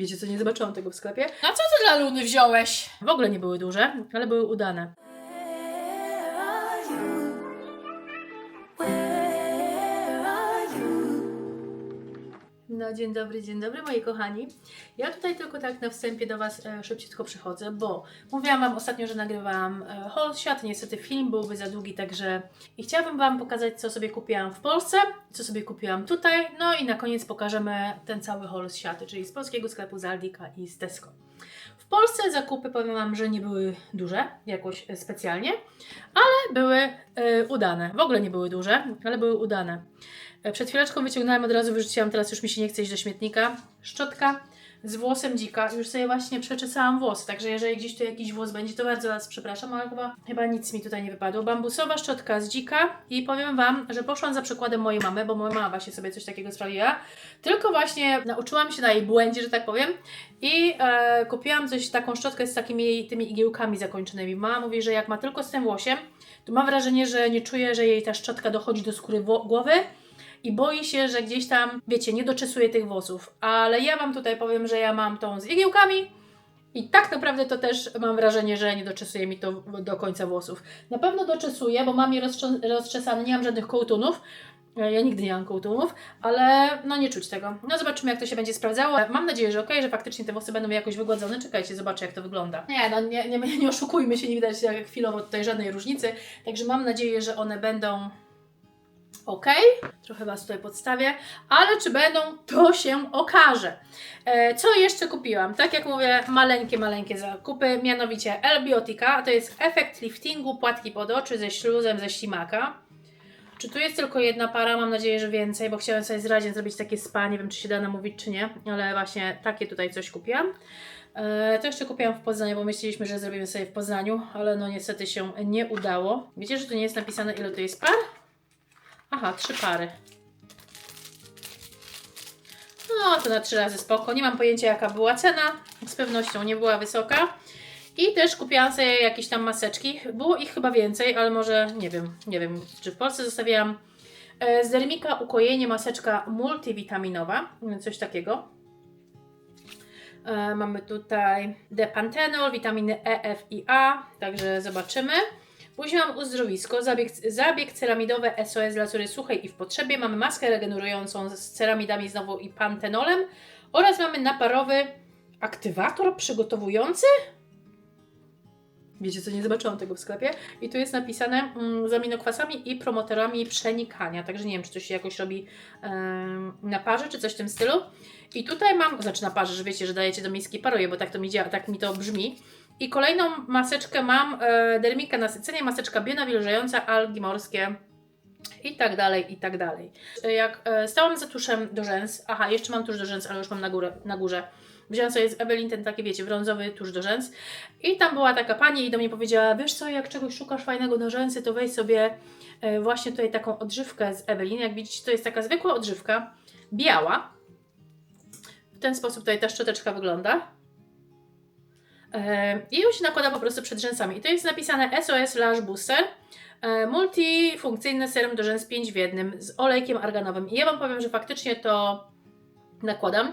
Wiecie co, nie zobaczyłam tego w sklepie. A co ty dla Luny wziąłeś? W ogóle nie były duże, ale były udane. No, dzień dobry, dzień dobry moi kochani. Ja tutaj tylko tak na wstępie do Was e, szybciutko przychodzę, bo mówiłam Wam ostatnio, że nagrywałam e, haul świat, niestety film byłby za długi, także i chciałabym Wam pokazać, co sobie kupiłam w Polsce, co sobie kupiłam tutaj, no i na koniec pokażemy ten cały haul światy, czyli z polskiego sklepu z Aldika i z Tesco. W Polsce zakupy powiem Wam, że nie były duże, jakoś e, specjalnie, ale były e, udane. W ogóle nie były duże, ale były udane. E, Przed chwileczką wyciągnąłem, od razu wyrzuciłam, teraz już mi się nie chce iść do śmietnika. Szczotka z włosem dzika. Już sobie właśnie przeczesałam włosy, także jeżeli gdzieś tu jakiś włos będzie, to bardzo Was przepraszam, ale chyba, chyba nic mi tutaj nie wypadło. Bambusowa szczotka z dzika i powiem Wam, że poszłam za przykładem mojej mamy, bo moja mama właśnie sobie coś takiego sprawiła. Tylko właśnie nauczyłam się na jej błędzie, że tak powiem i e, kupiłam coś, taką szczotkę z takimi tymi igiełkami zakończonymi. Mama mówi, że jak ma tylko z tym włosiem, to ma wrażenie, że nie czuje, że jej ta szczotka dochodzi do skóry głowy i boi się, że gdzieś tam, wiecie, nie doczesuje tych włosów. Ale ja Wam tutaj powiem, że ja mam tą z igiełkami i tak naprawdę to też mam wrażenie, że nie doczesuje mi to do końca włosów. Na pewno doczesuje, bo mam je rozczesane, nie mam żadnych kołtunów. E, Ja nigdy nie mam kołtunów, ale no nie czuć tego. No zobaczymy, jak to się będzie sprawdzało. Mam nadzieję, że okej, że faktycznie te włosy będą jakoś wygładzone. Czekajcie, zobaczę, jak to wygląda. Nie, no nie, nie, nie oszukujmy się, nie widać jak chwilowo tutaj żadnej różnicy. Także mam nadzieję, że one będą ok. Trochę Was tutaj podstawię, ale czy będą, to się okaże. E, co jeszcze kupiłam? Tak jak mówię, maleńkie, maleńkie zakupy, mianowicie L-Biotica, to jest efekt liftingu płatki pod oczy ze śluzem ze ślimaka. Czy tu jest tylko jedna para? Mam nadzieję, że więcej, bo chciałem sobie z Radzien zrobić takie spa, nie wiem czy się da namówić czy nie, ale właśnie takie tutaj coś kupiłam. E, to jeszcze kupiłam w Poznaniu, bo myśleliśmy, że zrobimy sobie w Poznaniu, ale no niestety się nie udało. Wiecie, że tu nie jest napisane ile to jest par? Aha, trzy pary. No, to na trzy razy spoko. Nie mam pojęcia, jaka była cena. Z pewnością nie była wysoka. I też kupiłam sobie jakieś tam maseczki. Było ich chyba więcej, ale może nie wiem, nie wiem, czy w Polsce zostawiłam. E, Z Dermika ukojenie maseczka multivitaminowa, coś takiego. E, mamy tutaj depantenol, witaminy E, F i A, także zobaczymy. Później mam uzdrowisko, zabieg, zabieg ceramidowy SOS dla suchej i w potrzebie. Mamy maskę regenerującą z ceramidami znowu i pantenolem. Oraz mamy naparowy aktywator przygotowujący. Wiecie co, nie zobaczyłam tego w sklepie. I tu jest napisane mm, z aminokwasami i promotorami przenikania. Także nie wiem, czy to się jakoś robi em, na parze, czy coś w tym stylu. I tutaj mam, znaczy na parze, że wiecie, że dajecie do miski paruje, bo tak to mi działa, tak mi to brzmi. I kolejną maseczkę mam, e, dermika nasycenie, maseczka bionawilżająca, algi morskie i tak dalej, i tak dalej. E, Jak e, stałam za tuszem do rzęs, aha, jeszcze mam tusz do rzęs, ale już mam na, górę, na górze. Wzięłam sobie z Evelyn ten taki, wiecie, brązowy tusz do rzęs i tam była taka pani i do mnie powiedziała, wiesz co, jak czegoś szukasz fajnego na rzęsy, to weź sobie e, właśnie tutaj taką odżywkę z Evelyn. Jak widzicie, to jest taka zwykła odżywka, biała. W ten sposób tutaj ta szczoteczka wygląda. E, I ją się nakłada po prostu przed rzęsami. I to jest napisane SOS Lash Booster. E, multifunkcyjne serum do rzęs 5 w jednym z olejkiem arganowym. I ja Wam powiem, że faktycznie to nakładam.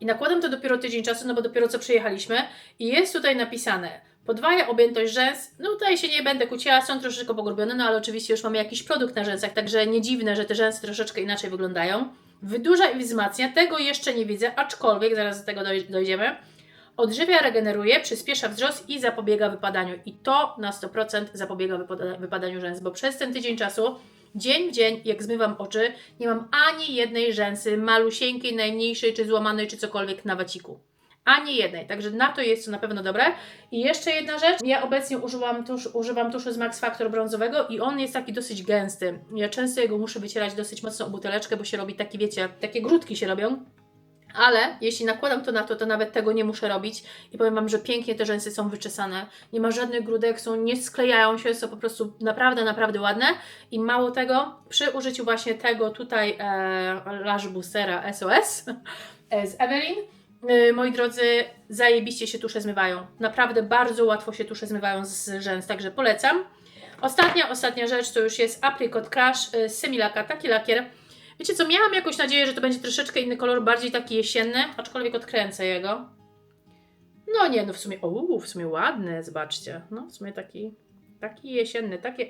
I nakładam to dopiero tydzień czasu, no bo dopiero co przyjechaliśmy. I jest tutaj napisane podwaja objętość rzęs. No tutaj się nie będę kłóciła, są troszeczkę pogrubione, no ale oczywiście już mamy jakiś produkt na rzęsach, także nie dziwne, że te rzęsy troszeczkę inaczej wyglądają. Wydłuża i wzmacnia, tego jeszcze nie widzę, aczkolwiek zaraz do tego doj- dojdziemy. Odżywia, regeneruje, przyspiesza wzrost i zapobiega wypadaniu. I to na 100% zapobiega wypada- wypadaniu rzęs, bo przez ten tydzień czasu, dzień w dzień, jak zmywam oczy, nie mam ani jednej rzęsy malusieńkiej, najmniejszej, czy złamanej, czy cokolwiek na waciku. Ani jednej, także na to jest to na pewno dobre. I jeszcze jedna rzecz, ja obecnie używam, tusz, używam tuszu z Max Factor brązowego i on jest taki dosyć gęsty. Ja często jego muszę wycierać dosyć mocno o buteleczkę, bo się robi taki, wiecie, takie grudki się robią. Ale jeśli nakładam to na to, to nawet tego nie muszę robić i powiem Wam, że pięknie te rzęsy są wyczesane. Nie ma żadnych grudek, są, nie sklejają się, są po prostu naprawdę, naprawdę ładne. I mało tego, przy użyciu właśnie tego tutaj e, Lash Boostera SOS e, z Evelyn, e, moi drodzy, zajebiście się tusze zmywają. Naprawdę bardzo łatwo się tusze zmywają z rzęs, także polecam. Ostatnia, ostatnia rzecz to już jest Apricot Crush e, Semilaka, taki lakier Wiecie co, miałam jakąś nadzieję, że to będzie troszeczkę inny kolor, bardziej taki jesienny, aczkolwiek odkręcę jego. No nie, no w sumie, uuu, w sumie ładny, zobaczcie. No w sumie taki, taki jesienny, takie,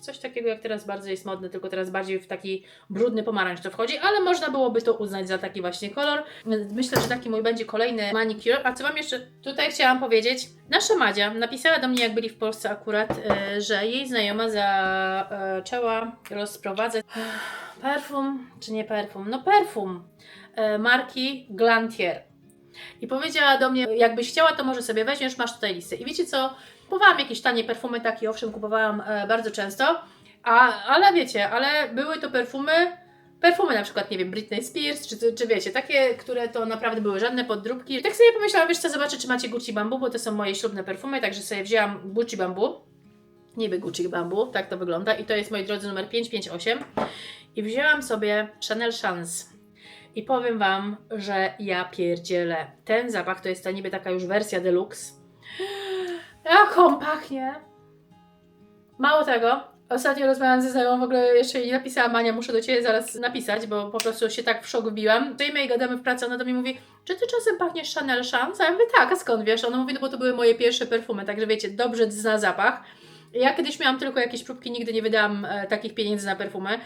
coś takiego jak teraz bardzo jest modne, tylko teraz bardziej w taki brudny pomarańcz to wchodzi, ale można byłoby to uznać za taki właśnie kolor. Myślę, że taki mój będzie kolejny manicure. A co Wam jeszcze tutaj chciałam powiedzieć? Nasza Madzia napisała do mnie, jak byli w Polsce akurat, e, że jej znajoma zaczęła rozprowadzać perfum, czy nie perfum? No perfum e, marki Glantier. I powiedziała do mnie, jakbyś chciała, to może sobie weźmiesz, masz tutaj listę. I wiecie co? Kupowałam jakieś tanie perfumy, takie owszem, kupowałam e, bardzo często, a, ale wiecie, ale były to perfumy, perfumy na przykład, nie wiem, Britney Spears, czy, czy wiecie, takie, które to naprawdę były żadne poddróbki. I tak sobie pomyślałam, wiesz co, zobaczę, czy macie Gucci Bamboo, bo to są moje ślubne perfumy, także sobie wzięłam Gucci Bamboo. Niby Gucci Bamboo, tak to wygląda. I to jest, moi drodzy, numer 558. I wzięłam sobie Chanel Chance. I powiem Wam, że ja pierdzielę. Ten zapach to jest ta niby taka już wersja deluxe. Jak on pachnie! Mało tego, ostatnio rozmawiałam ze znajomą, w ogóle jeszcze jej nie napisałam, Ania, muszę do Ciebie zaraz napisać, bo po prostu się tak w szok wbiłam. Stoimy i gadamy w pracy, ona do mnie mówi, czy Ty czasem pachniesz Chanel Chance? A ja mówię, tak, a skąd wiesz? Ona mówi, no bo to były moje pierwsze perfumy, także wiecie, dobrze zna zapach. Ja kiedyś miałam tylko jakieś próbki, nigdy nie wydałam e, takich pieniędzy na perfumy,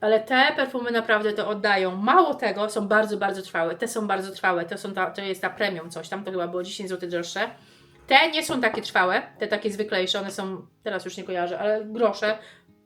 ale te perfumy naprawdę to oddają. Mało tego, są bardzo, bardzo trwałe. Te są bardzo trwałe, to, są ta, to jest ta premium coś tam, to chyba było 10 zł droższe. Te nie są takie trwałe, te takie zwyklejsze, one są, teraz już nie kojarzę, ale grosze,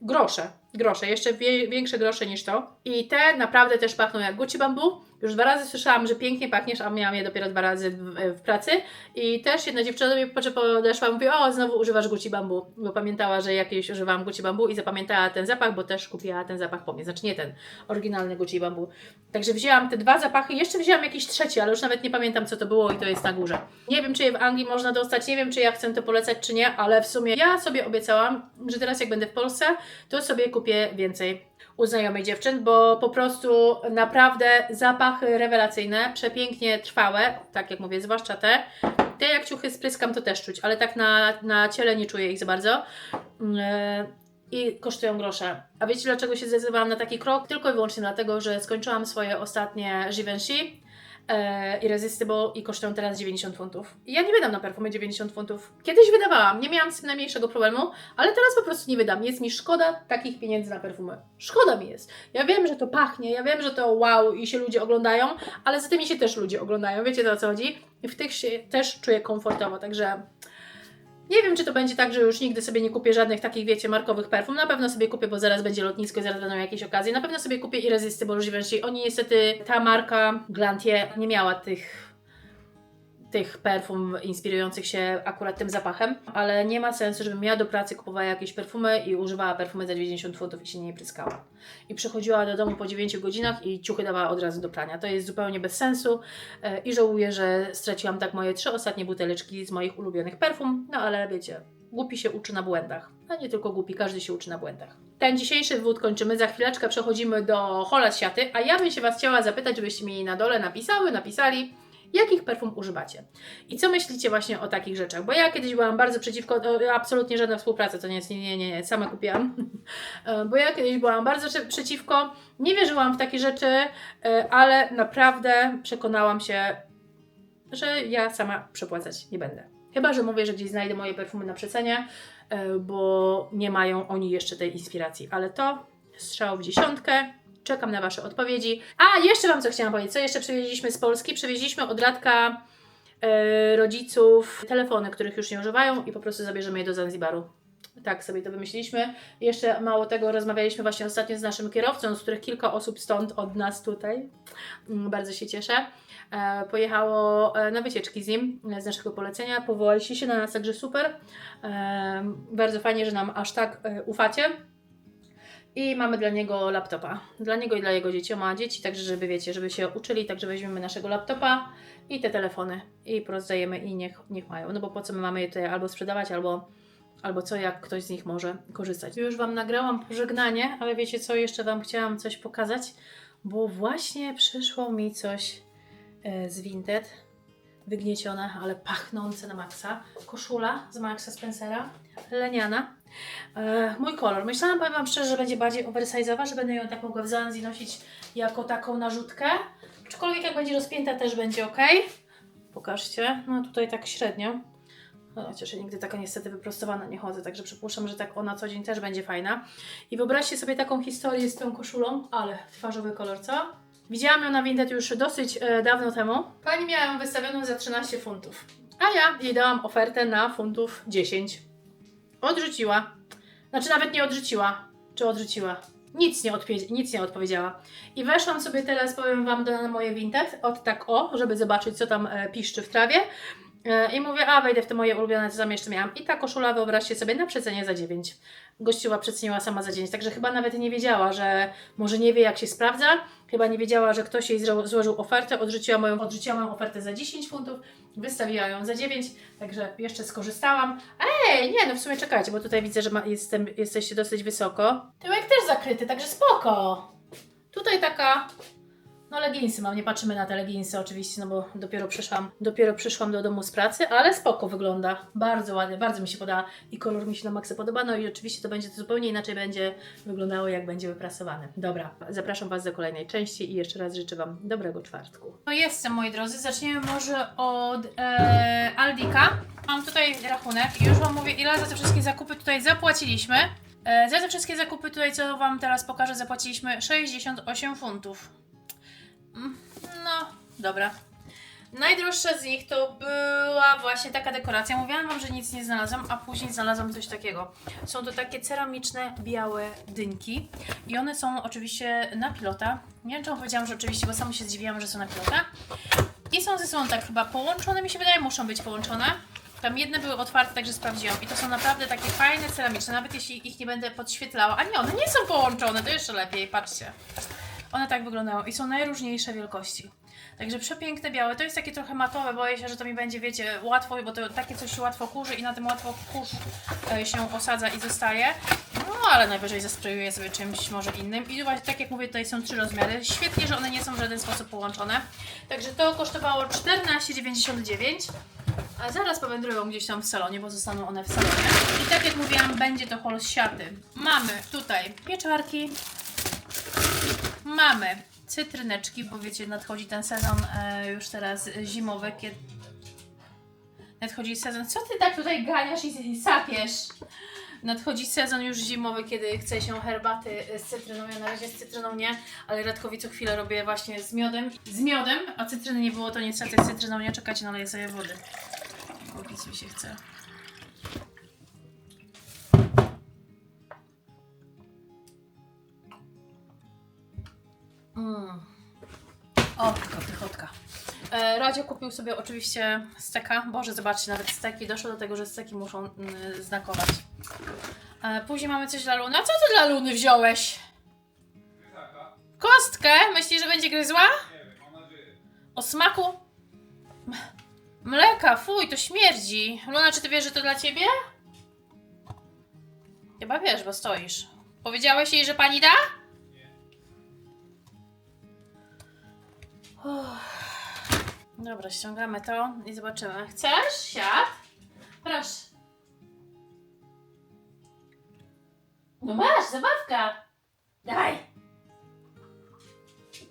grosze, grosze, jeszcze wie, większe grosze niż to. I te naprawdę też pachną jak Gucci Bamboo. Już dwa razy słyszałam, że pięknie pachniesz, a miałam je dopiero dwa razy w, w pracy. I też jedna dziewczyna do mnie po- podeszła i mówi, o znowu używasz Gucci Bamboo, bo pamiętała, że jakieś używałam Gucci Bamboo i zapamiętała ten zapach, bo też kupiła ten zapach po mnie, znaczy nie ten oryginalny Gucci Bamboo. Także wzięłam te dwa zapachy, jeszcze wzięłam jakiś trzeci, ale już nawet nie pamiętam co to było i to jest na górze. Nie wiem, czy je w Anglii można dostać, nie wiem, czy ja chcę to polecać, czy nie, ale w sumie ja sobie obiecałam, że teraz jak będę w Polsce, to sobie kupię więcej u znajomych dziewczyn, bo po prostu naprawdę zapachy rewelacyjne, przepięknie trwałe, tak jak mówię, zwłaszcza te. Te jak ciuchy spryskam to też czuć, ale tak na, na ciele nie czuję ich za bardzo. Yy, I kosztują grosze. A wiecie dlaczego się zdecydowałam na taki krok? Tylko i wyłącznie dlatego, że skończyłam swoje ostatnie Givenchy e, Irresistible i kosztują teraz 90 funtów. Ja nie wydam na perfumy 90 funtów. Kiedyś wydawałam, nie miałam z tym najmniejszego problemu, ale teraz po prostu nie wydam. Jest mi szkoda takich pieniędzy na perfumy. Szkoda mi jest. Ja wiem, że to pachnie, ja wiem, że to wow i się ludzie oglądają, ale za tymi się też ludzie oglądają. Wiecie o co chodzi? I w tych się też czuję komfortowo, także nie wiem, czy to będzie tak, że już nigdy sobie nie kupię żadnych takich, wiecie, markowych perfum. Na pewno sobie kupię, bo zaraz będzie lotnisko i zaraz będą jakieś okazje. Na pewno sobie kupię Irresistible Givenchy. Oni niestety, ta marka Glantier nie miała tych tych perfum inspirujących się akurat tym zapachem, ale nie ma sensu, żebym ja do pracy kupowała jakieś perfumy i używała perfumy za 90 funtów i się nie pryskała. I przychodziła do domu po 9 godzinach i ciuchy dawała od razu do prania. To jest zupełnie bez sensu e, i żałuję, że straciłam tak moje trzy ostatnie buteleczki z moich ulubionych perfum, no ale wiecie, głupi się uczy na błędach. A nie tylko głupi, każdy się uczy na błędach. Ten dzisiejszy wód kończymy, za chwileczkę przechodzimy do hola siaty, a ja bym się Was chciała zapytać, żebyście mi na dole napisały, napisali, jakich perfum używacie. I co myślicie właśnie o takich rzeczach? Bo ja kiedyś byłam bardzo przeciwko, to absolutnie żadna współpraca, to nie jest, nie, nie, nie, sama kupiłam. E, Bo ja kiedyś byłam bardzo prze- przeciwko, nie wierzyłam w takie rzeczy, e, ale naprawdę przekonałam się, że ja sama przepłacać nie będę. Chyba, że mówię, że gdzieś znajdę moje perfumy na przecenie, e, bo nie mają oni jeszcze tej inspiracji. Ale to strzał w dziesiątkę. Czekam na Wasze odpowiedzi. A, jeszcze Wam co chciałam powiedzieć. Co jeszcze przywieźliśmy z Polski? Przywieźliśmy od Radka e, rodziców telefony, których już nie używają i po prostu zabierzemy je do Zanzibaru. Tak sobie to wymyśliliśmy. Jeszcze mało tego, rozmawialiśmy właśnie ostatnio z naszym kierowcą, z których kilka osób stąd od nas tutaj. Mm, Bardzo się cieszę. E, pojechało e, na wycieczki z nim, z naszego polecenia. Powołaliście się na nas, także super. Bardzo fajnie, że nam aż tak ufacie. I mamy dla niego laptopa. Dla niego i dla jego dzieci. Ma dzieci, także żeby wiecie, żeby się uczyli, także weźmiemy naszego laptopa i te telefony i porozdajemy i niech, niech mają. No bo po co my mamy je albo sprzedawać, albo, albo co, jak ktoś z nich może korzystać. Już Wam nagrałam pożegnanie, ale wiecie co, jeszcze Wam chciałam coś pokazać, bo właśnie przyszło mi coś e, z Vinted. Wygniecione, ale pachnące na maksa. Koszula z Maxa Spencera, leniana. E, mój kolor. Myślałam, powiem Wam szczerze, że będzie bardziej oversize'owa, że będę ją tak mogła w Zanzi nosić jako taką narzutkę. Aczkolwiek jak będzie rozpięta też będzie ok. Pokażcie. No tutaj tak średnio. No, Chociaż ja nigdy taka niestety wyprostowana nie chodzę, także przypuszczam, że tak ona co dzień też będzie fajna. I wyobraźcie sobie taką historię z tą koszulą, ale twarzowy kolor, co? Widziałam ją na Vinted już dosyć e, dawno temu. Pani miała ją wystawioną za 13 funtów. A ja jej dałam ofertę na funtów 10. Odrzuciła. Znaczy nawet nie odrzuciła. Czy odrzuciła? Nic nie, nic nie odpowiedziała. I weszłam sobie teraz, powiem Wam, na moje Vinted, od tak o, żeby zobaczyć, co tam e, piszczy w trawie. E, I mówię, a wejdę w te moje ulubione, co tam miałam. I ta koszula, wyobraźcie sobie, na przecenie za 9. Gościła przeceniła sama za 9, także chyba nawet nie wiedziała, że może nie wie, jak się sprawdza. Chyba nie wiedziała, że ktoś jej złożył ofertę, odrzuciła moją, odrzuciła moją ofertę za 10 funtów, wystawiła ją za 9, także jeszcze skorzystałam. Ej, nie, no w sumie czekajcie, bo tutaj widzę, że ma, jestem, jesteście dosyć wysoko. Tyłek też zakryty, także spoko. Tutaj taka, no leginsy mam, nie patrzymy na te leginsy oczywiście, no bo dopiero przyszłam, dopiero przyszłam do domu z pracy, ale spoko wygląda. Bardzo ładnie, bardzo mi się podoba i kolor mi się na maksa podoba, no i oczywiście to będzie to zupełnie inaczej będzie wyglądało, jak będzie wyprasowany. Dobra, zapraszam Was do kolejnej części i jeszcze raz życzę Wam dobrego czwartku. No jestem, moi drodzy, zaczniemy może od e, Aldika. Mam tutaj rachunek i już Wam mówię, ile za te wszystkie zakupy tutaj zapłaciliśmy. E, za te wszystkie zakupy tutaj, co Wam teraz pokażę, zapłaciliśmy 68 funtów. No, dobra. Najdroższa z nich to była właśnie taka dekoracja. Mówiłam Wam, że nic nie znalazłam, a później znalazłam coś takiego. Są to takie ceramiczne, białe dynki i one są oczywiście na pilota. Nie wiem, czemu powiedziałam, że oczywiście, bo sama się zdziwiłam, że są na pilota. I są ze sobą tak chyba połączone, mi się wydaje, muszą być połączone. Tam jedne były otwarte, także sprawdziłam. I to są naprawdę takie fajne, ceramiczne, nawet jeśli ich nie będę podświetlała. A nie, one nie są połączone, to jeszcze lepiej, patrzcie. One tak wyglądają i są najróżniejsze wielkości. Także przepiękne białe. To jest takie trochę matowe, boję się, że to mi będzie, wiecie, łatwo, bo to takie coś się łatwo kurzy i na tym łatwo kurz e, się osadza i zostaje. No ale najwyżej zasprayuję sobie czymś może innym. I właśnie, tak jak mówię, tutaj są trzy rozmiary. Świetnie, że one nie są w żaden sposób połączone. Także to kosztowało 14,99. A zaraz powędrują gdzieś tam w salonie, bo zostaną one w salonie. I tak jak mówiłam, będzie to hol z siaty. Mamy tutaj pieczarki, Mamy cytryneczki, bo wiecie, nadchodzi ten sezon e, już teraz zimowy, kiedy nadchodzi sezon. Co ty tak tutaj ganiasz i, i sapiesz? Nadchodzi sezon już zimowy, kiedy chce się herbaty z cytryną. Ja na razie z cytryną nie, ale Radkowi co chwilę robię właśnie z miodem. Z miodem, a cytryny nie było, to niestety z cytryną nie czekajcie, naleję sobie wody. Pić mi się chce. Mm. O, tylko pychotka. E, kupił sobie oczywiście steka. Boże, zobaczcie, nawet steki. Doszło do tego, że steki muszą mm, znakować. E, później mamy coś dla Luny. A co ty dla Luny wziąłeś? Kostkę? Myślisz, że będzie gryzła? O smaku? Mleka, fuj, to śmierdzi. Luna, czy ty wiesz, że to dla ciebie? Chyba wiesz, bo stoisz. Powiedziałeś jej, że pani da? Dobra, ściągamy to i zobaczymy. Chcesz? Siad? Proszę. No masz, zabawka. Daj.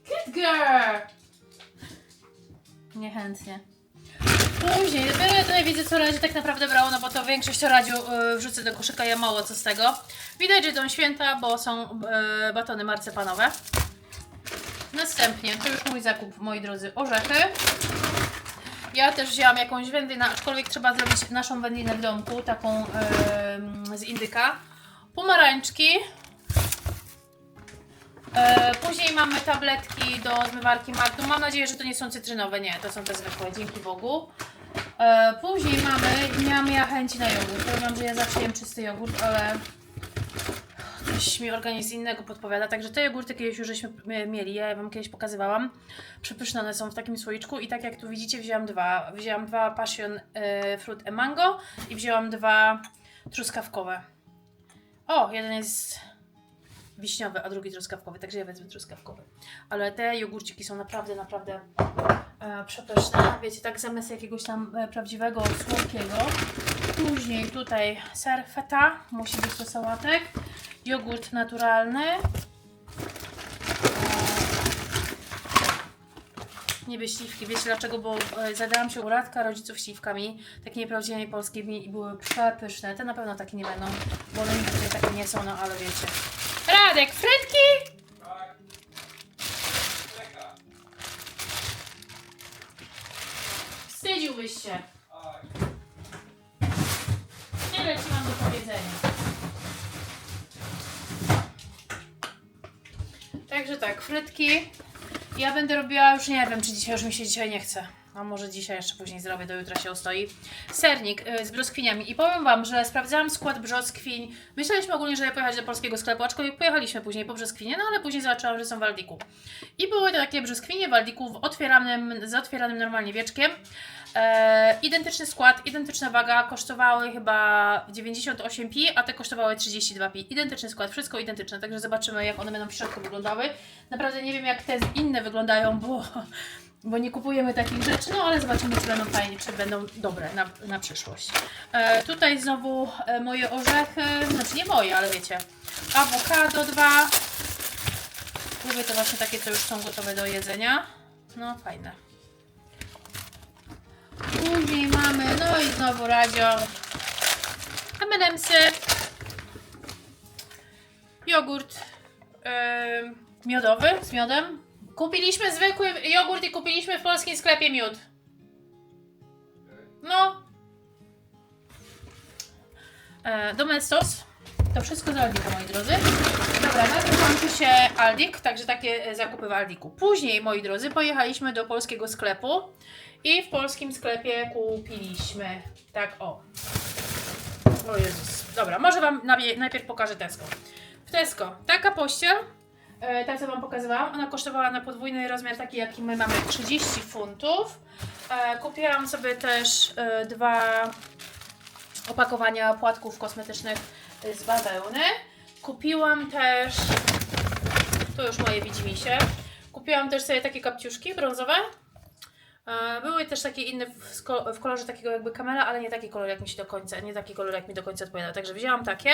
Good girl. Niechętnie. Później, dopiero ja tutaj widzę, co Radziu tak naprawdę brało, no bo to większość Radziu y, wrzucę do koszyka, ja mało co z tego. Widać, że to święta, bo są y, batony marcepanowe. Następnie, to już mój zakup, moi drodzy, orzechy. Ja też wzięłam jakąś wędlinę, aczkolwiek trzeba zrobić naszą wędlinę w domku, taką em, z indyka. Pomarańczki. E, później mamy tabletki do zmywarki Magnum. Mam nadzieję, że to nie są cytrynowe. Nie, to są te zwykłe, dzięki Bogu. E, później mamy, nie mam ja chęci na jogurt. Powiem, że ja zawsze jem czysty jogurt, ale coś mi organizm innego podpowiada. Także te jogurty kiedyś już żeśmy mieli, ja Wam kiedyś pokazywałam. Przepyszne one są w takim słoiczku i tak jak tu widzicie wzięłam dwa. Wzięłam dwa passion e, fruit e mango i wzięłam dwa truskawkowe. O, jeden jest wiśniowy, a drugi truskawkowy, także ja wezmę truskawkowy. Ale te jogurciki są naprawdę, naprawdę E, przepyszne. Wiecie, tak zamiast jakiegoś tam e, prawdziwego słodkiego. Później tutaj ser feta, musi być do sałatek. Jogurt naturalny. Niby śliwki. Wiecie dlaczego? Bo e, zadałam się u Radka rodziców śliwkami, takimi prawdziwymi polskimi i były przepyszne. Te na pewno takie nie będą, bo one nigdy takie nie są, no ale wiecie. Radek, frytki! Wstydziłbyś się. Tyle ci mam do Także tak, frytki. Ja będę robiła, już nie wiem, czy dzisiaj już mi się dzisiaj nie chce. A może dzisiaj jeszcze później zrobię, do jutra się ostoi. Sernik y, z brzoskwiniami. I powiem Wam, że sprawdzałam skład brzoskwiń. Myśleliśmy ogólnie, że pojechać do polskiego sklepu, aczkolwiek pojechaliśmy później po brzoskwinie, no ale później zobaczyłam, że są w Aldiku. I były to takie brzoskwinie w Aldiku w otwieranym, z otwieranym normalnie wieczkiem. E, identyczny skład, identyczna waga, kosztowały chyba 98pi, a te kosztowały 32pi. Identyczny skład, wszystko identyczne, także zobaczymy jak one będą w środku wyglądały. Naprawdę nie wiem jak te inne wyglądają, bo, bo nie kupujemy takich rzeczy, no ale zobaczymy czy będą fajnie, czy będą dobre na, na przyszłość. E, tutaj znowu e, moje orzechy, znaczy nie moje, ale wiecie, awokado dwa. Lubię to właśnie takie, co już są gotowe do jedzenia. No fajne. Później mamy, no i znowu radio. M&M'sy. Jogurt em, miodowy z miodem. Kupiliśmy zwykły jogurt i kupiliśmy w polskim sklepie miód. No. E, Domestos. To wszystko z Aldika, moi drodzy. Dobra, najpierw kończy się Aldik, także takie zakupy w Aldiku. Później, moi drodzy, pojechaliśmy do polskiego sklepu i w polskim sklepie kupiliśmy tak o. O Jezus. Dobra, może Wam najpierw pokażę Tesco. W Tesco taka pościel, e, ta co Wam pokazywałam, ona kosztowała na podwójny rozmiar taki jaki my mamy 30 funtów. E, kupiłam sobie też e, dwa opakowania płatków kosmetycznych z bawełny. Kupiłam też, to już moje widzimisię, kupiłam też sobie takie kapciuszki brązowe. E, Były też takie inne w, kolorze takiego jakby kamela, ale nie taki kolor jak mi się do końca, nie taki kolor jak mi do końca odpowiadał. Także wzięłam takie.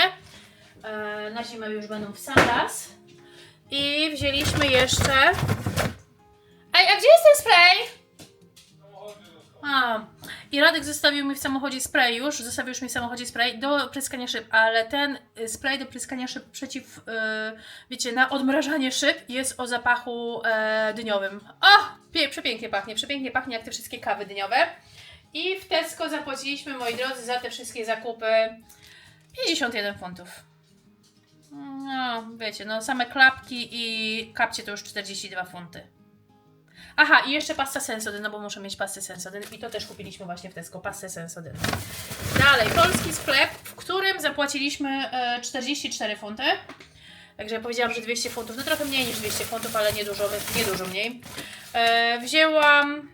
E, Na zimę już będą w sam raz. I wzięliśmy jeszcze. Ej, a gdzie jest ten spray? A, i Radek zostawił mi w samochodzie spray już, zostawił już mi w samochodzie spray do pryskania szyb, ale ten y, spray do pryskania szyb przeciw, y, wiecie, na odmrażanie szyb jest o zapachu e, dyniowym. O, przepięknie pachnie, przepięknie pachnie jak te wszystkie kawy dyniowe. I w Tesco zapłaciliśmy, moi drodzy, za te wszystkie zakupy 51 funtów. No, wiecie, no same klapki i kapcie to już 42 funty. Aha, i jeszcze pasta Sensodyne, no bo muszę mieć pastę Sensodyne i to też kupiliśmy właśnie w Tesco, pastę Sensodyne. Dalej, polski sklep, w którym zapłaciliśmy e, 44 funty. Także ja powiedziałam, że 200 funtów, no trochę mniej niż 200 funtów, ale nie dużo, nie dużo mniej. E, wzięłam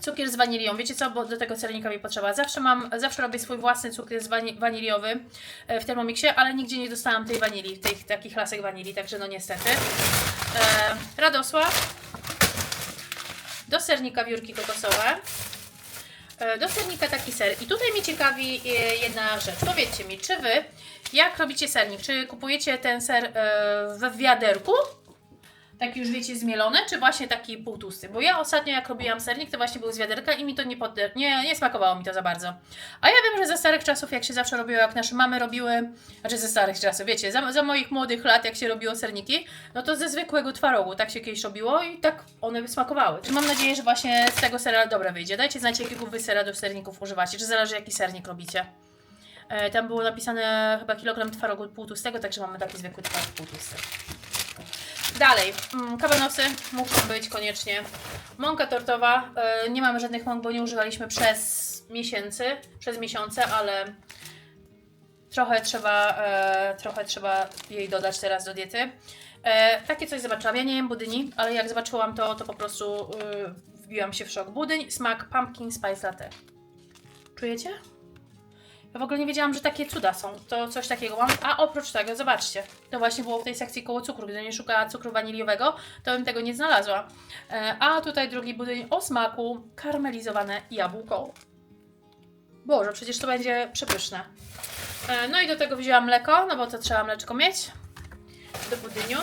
cukier z wanilią. Wiecie co, bo do tego sernika mi potrzeba. Zawsze mam, zawsze robię swój własny cukier z wani waniliowy e, w Thermomixie, ale nigdzie nie dostałam tej wanilii, tych takich lasek wanilii, także no niestety. E, Radosław. Do sernika wiórki kokosowe. E, Do sernika taki ser. I tutaj mnie ciekawi e, jedna rzecz. Powiedzcie mi, czy wy, jak robicie sernik? Czy kupujecie ten ser we wiaderku? Taki już wiecie, zmielony, czy właśnie taki półtusty? Bo ja ostatnio jak robiłam sernik, to właśnie był z wiaderka i mi to nie, pod... nie, nie smakowało mi to za bardzo. A ja wiem, że ze starych czasów, jak się zawsze robiło, jak nasze mamy robiły, znaczy ze starych czasów, wiecie, za, za moich młodych lat, jak się robiło serniki, no to ze zwykłego twarogu tak się kiedyś robiło i tak one smakowały. Mam nadzieję, że właśnie z tego sera dobre wyjdzie. Dajcie znać, jakiego wy sera do serników używacie, czy zależy jaki sernik robicie. E, tam było napisane chyba kilogram twarogu półtustego, także mamy taki zwykły twaróg półtusty. Dalej, mm, kabanosy muszą być koniecznie. Mąka tortowa, e, nie mamy żadnych mąk, bo nie używaliśmy przez miesięcy, przez miesiące, ale trochę trzeba, e, trochę trzeba jej dodać teraz do diety. E, takie coś zobaczyłam, ja nie jem budyni, ale jak zobaczyłam to, to po prostu wbiłam się w szok. Budyń, smak pumpkin spice latte. Czujecie? Ja w ogóle nie wiedziałam, że takie cuda są. To coś takiego mam. A oprócz tego, zobaczcie, to właśnie było w tej sekcji koło cukru. Gdybym nie szukała cukru waniliowego, to bym tego nie znalazła. E, A tutaj drugi budyń o smaku karmelizowane jabłko. Boże, przecież to będzie przepyszne. E, No i do tego wzięłam mleko, no bo to trzeba mleczko mieć do budyniu.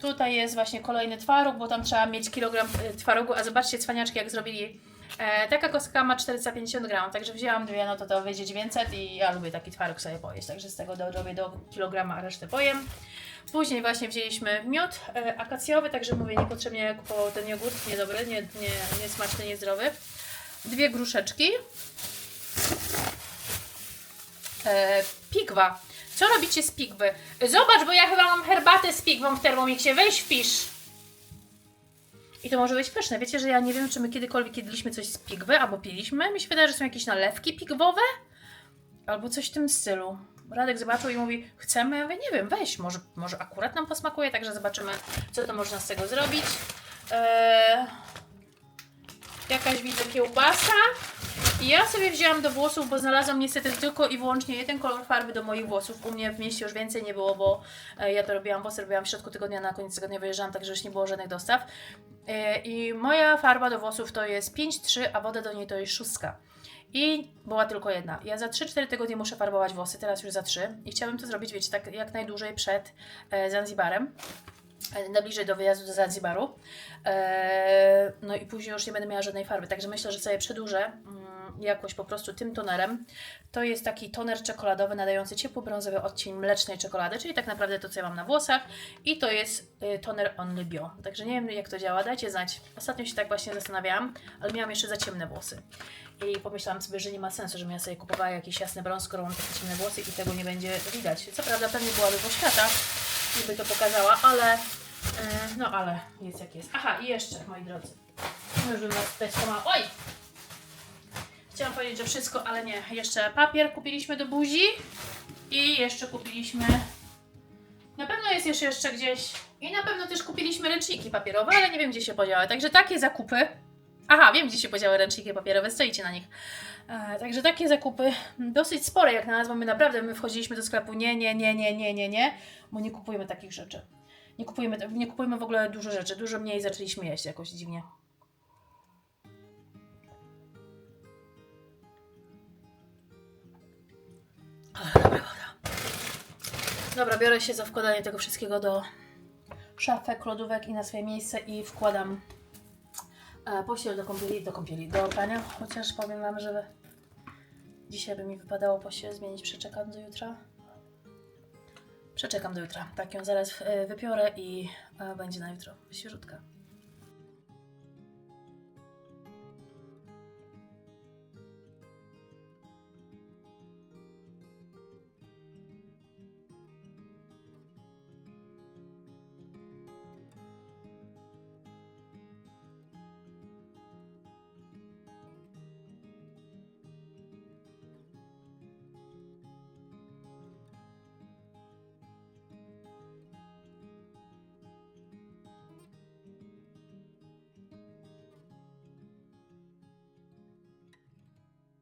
Tutaj jest właśnie kolejny twaróg, bo tam trzeba mieć kilogram e, twarogu, a zobaczcie cwaniaczki jak zrobili. E, taka kostka ma 450 gram, także wzięłam dwie, no to to wyjdzie 900 i ja lubię taki twaróg sobie pojeść, także z tego dorobię do kilograma, a resztę pojem. Później właśnie wzięliśmy miód e, akacjowy, także mówię niepotrzebnie kupował ten jogurt, niedobry, nie, nie, niesmaczny, niezdrowy. Dwie gruszeczki. E, pigwa. Co robicie z pigwy? Zobacz, bo ja chyba mam herbatę z pigwą w termomiksie. Weź wpisz. I to może być pyszne. Wiecie, że ja nie wiem, czy my kiedykolwiek jedliśmy coś z pigwy, albo piliśmy. Mi się wydaje, że są jakieś nalewki pigwowe. Albo coś w tym stylu. Radek zobaczył i mówi, chcemy? Ja mówię, nie wiem, weź, może, może akurat nam posmakuje, także zobaczymy, co to można z tego zrobić. Eee, jakaś widzę kiełbasa. I ja sobie wzięłam do włosów, bo znalazłam niestety tylko i wyłącznie jeden kolor farby do moich włosów. U mnie w mieście już więcej nie było, bo e, ja to robiłam, włosy robiłam w środku tygodnia, na koniec tygodnia wyjeżdżałam, także już nie było żadnych dostaw. E, I moja farba do włosów to jest 5,3, a woda do niej to jest szóstka. I była tylko jedna. Ja za 3-4 tygodnie muszę farbować włosy, teraz już za 3. I chciałabym to zrobić, wiecie, tak jak najdłużej przed e, Zanzibarem. E, Najbliżej do wyjazdu do Zanzibaru. E, no i później już nie będę miała żadnej farby, także myślę, że sobie przedłużę mm, jakoś po prostu tym tonerem. To jest taki toner czekoladowy nadający ciepły brązowy odcień mlecznej czekolady, czyli tak naprawdę to, co ja mam na włosach. I to jest y, toner Only Bio. Także nie wiem, jak to działa, dajcie znać. Ostatnio się tak właśnie zastanawiałam, ale miałam jeszcze za ciemne włosy. I pomyślałam sobie, że nie ma sensu, żebym ja sobie kupowała jakiś jasny brąz, skoro mam takie ciemne włosy i tego nie będzie widać. Co prawda pewnie byłaby po świata i by to pokazała, ale y, no ale jest jak jest. Aha, i jeszcze, moi drodzy. Już bym was tutaj. Oj! Chciałam powiedzieć, że wszystko, ale nie. Jeszcze papier kupiliśmy do buzi i jeszcze kupiliśmy. Na pewno jest jeszcze, gdzieś. I na pewno też kupiliśmy ręczniki papierowe, ale nie wiem gdzie się podziały. Także takie zakupy. Aha, wiem gdzie się podziały ręczniki papierowe, stoicie na nich. E, także takie zakupy dosyć spore jak na nas, bo my naprawdę my wchodziliśmy do sklepu nie, nie, nie, nie, nie, nie, nie, bo nie kupujemy takich rzeczy. Nie kupujemy, nie kupujemy w ogóle dużo rzeczy, dużo mniej zaczęliśmy jeść jakoś dziwnie. Dobra. Dobra, biorę się za wkładanie tego wszystkiego do szafek, lodówek i na swoje miejsce i wkładam e, pościel do kąpieli, do kąpieli, do prania. Chociaż powiem Wam, że dzisiaj by mi wypadało pościel zmienić, przeczekam do jutra. Przeczekam do jutra. Tak ją zaraz e, wypiorę i e, będzie na jutro świeżutka.